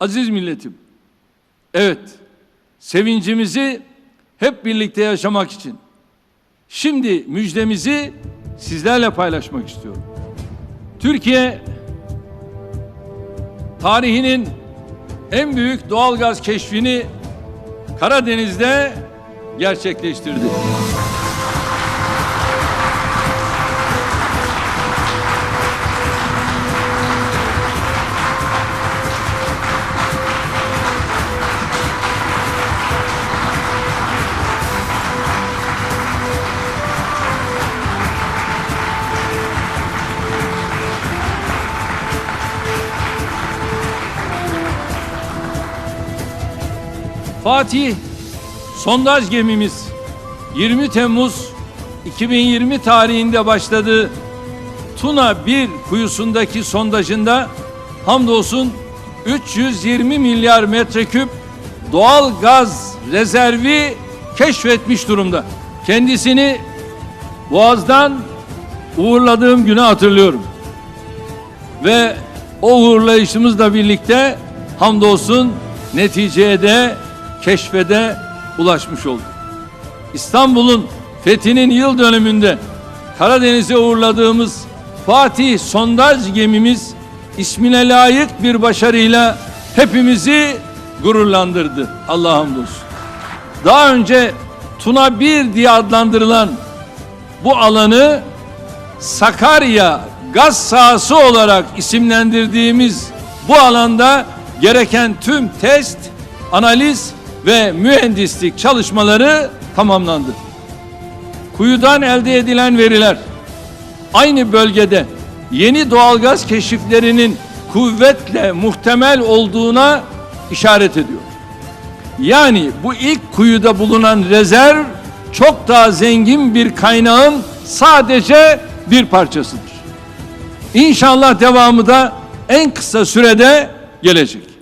Aziz milletim, evet, sevincimizi hep birlikte yaşamak için şimdi müjdemizi sizlerle paylaşmak istiyorum. Türkiye tarihinin en büyük doğalgaz keşfini Karadeniz'de gerçekleştirdi. Fatih sondaj gemimiz 20 Temmuz 2020 tarihinde başladığı Tuna 1 kuyusundaki sondajında hamdolsun 320 milyar metreküp doğal gaz rezervi keşfetmiş durumda. Kendisini Boğaz'dan uğurladığım günü hatırlıyorum. Ve o uğurlayışımızla birlikte hamdolsun neticeye de keşfede ulaşmış olduk. İstanbul'un fethinin yıl dönümünde Karadeniz'e uğurladığımız Fatih sondaj gemimiz ismine layık bir başarıyla hepimizi gururlandırdı. Allah'a hamdolsun. Daha önce Tuna 1 diye adlandırılan bu alanı Sakarya gaz sahası olarak isimlendirdiğimiz bu alanda gereken tüm test, analiz ve mühendislik çalışmaları tamamlandı. Kuyudan elde edilen veriler aynı bölgede yeni doğalgaz keşiflerinin kuvvetle muhtemel olduğuna işaret ediyor. Yani bu ilk kuyuda bulunan rezerv çok daha zengin bir kaynağın sadece bir parçasıdır. İnşallah devamı da en kısa sürede gelecek.